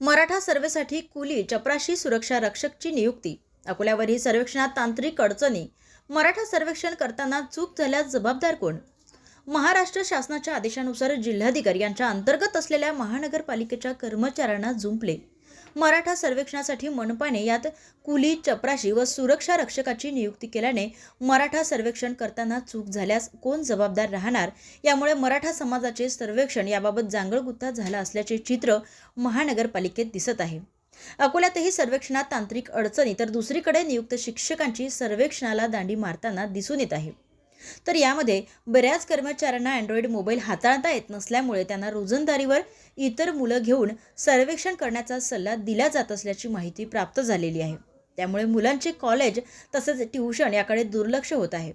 मराठा सर्वेसाठी कुली चपराशी सुरक्षा रक्षकची नियुक्ती. अकोल्यावरील सर्वेक्षणात तांत्रिक अडचणी. मराठा सर्वेक्षण करताना चूक झाल्यास जबाबदार कोण? महाराष्ट्र शासनाच्या आदेशानुसार जिल्हाधिकारी यांच्या अंतर्गत असलेल्या महानगरपालिकेच्या कर्मचाऱ्यांना जुंपले. मराठा सर्वेक्षणासाठी मनपाने यात कुली चपराशी व सुरक्षा रक्षकाची नियुक्ती केल्याने मराठा सर्वेक्षण करताना चूक झाल्यास कोण जबाबदार राहणार? यामुळे मराठा समाजाचे सर्वेक्षण याबाबत जांगळगुत्ता झाला असल्याचे चित्र महानगरपालिकेत दिसत आहे. अकोल्यातही सर्वेक्षणात तांत्रिक अडचणी तर दुसरीकडे नियुक्त शिक्षकांची सर्वेक्षणाला दांडी मारताना दिसून येत आहे. तर यामध्ये बऱ्याच कर्मचाऱ्यांना अँड्रॉइड मोबाईल हाताळता येत नसल्यामुळे त्यांना रोजंदारीवर इतर मुलं घेऊन सर्वेक्षण करण्याचा सल्ला दिला जात असल्याची माहिती प्राप्त झालेली आहे. त्यामुळे मुलांचे कॉलेज तसेच ट्यूशन याकडे दुर्लक्ष होत आहे.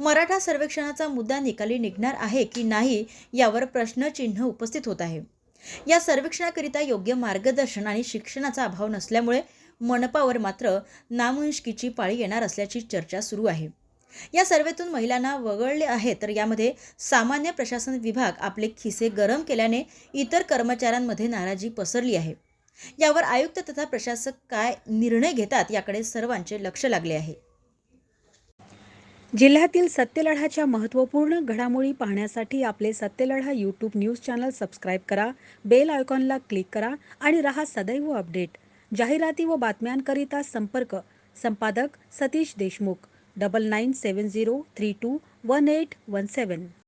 मराठा सर्वेक्षणाचा मुद्दा निकाली निघणार आहे की नाही यावर प्रश्नचिन्ह उपस्थित होत आहे. या सर्वेक्षणाकरिता योग्य मार्गदर्शन आणि शिक्षणाचा अभाव नसल्यामुळे मनपावर मात्र नामुष्कीची पाळी येणार असल्याची चर्चा सुरू आहे. या सर्वेतून महिलांना वगळले आहे. तर यामध्ये सामान्य प्रशासन विभाग आपले खिसे गरम केल्याने इतर कर्मचाऱ्यांमध्ये नाराजी पसरली आहे. यावर आयुक्त तथा प्रशासक काय निर्णय घेतात याकडे सर्वांचे लक्ष लागले आहे. जिल्ह्यातील सत्यलढाच्या महत्त्वपूर्ण घडामोडी पाहण्यासाठी आपले Satyaladha YouTube news channel subscribe करा बेल आयकॉनला क्लिक करा आणि रहा सदैव अपडेट. जाहिराती व बातम्यांकरिता संपर्क संपादक Satish Deshmukh. double nine seven zero three two one eight one seven.